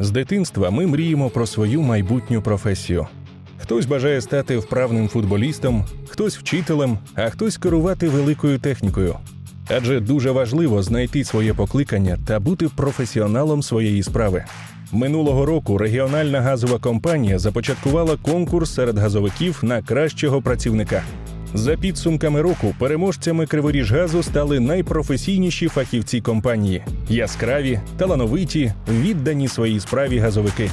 З дитинства ми мріємо про свою майбутню професію. Хтось бажає стати вправним футболістом, хтось вчителем, а хтось керувати великою технікою. Адже дуже важливо знайти своє покликання та бути професіоналом своєї справи. Минулого року регіональна газова компанія започаткувала конкурс серед газовиків на кращого працівника. За підсумками року переможцями Криворіжгазу стали найпрофесійніші фахівці компанії: яскраві, талановиті, віддані своїй справі газовики.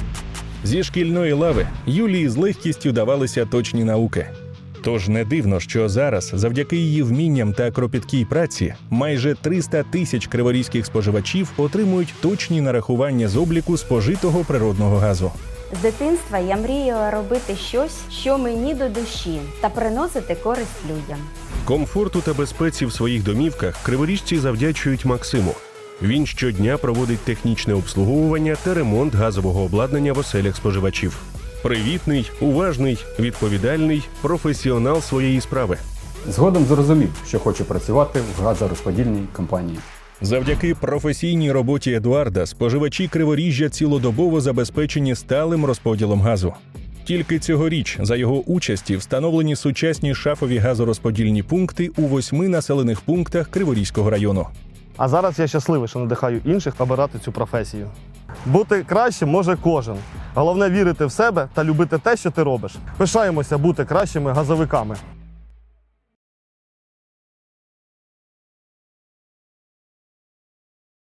Зі шкільної лави Юлії з легкістю давалися точні науки. Тож не дивно, що зараз, завдяки її вмінням та кропіткій праці, майже 300 тисяч криворізьких споживачів отримують точні нарахування з обліку спожитого природного газу. З дитинства я мріяла робити щось, що мені до душі, та приносити користь людям. Комфорту та безпеці в своїх домівках криворіжці завдячують Максиму. Він щодня проводить технічне обслуговування та ремонт газового обладнання в оселях споживачів. Привітний, уважний, відповідальний, професіонал своєї справи. Згодом зрозумів, що хоче працювати в газорозподільній компанії. Завдяки професійній роботі Едуарда споживачі Криворіжжя цілодобово забезпечені сталим розподілом газу. Тільки цьогоріч за його участі встановлені сучасні шафові газорозподільні пункти у восьми населених пунктах Криворізького району. А зараз я щасливий, що надихаю інших обирати цю професію. Бути кращим може кожен. Головне вірити в себе та любити те, що ти робиш. Пишаємося бути кращими газовиками.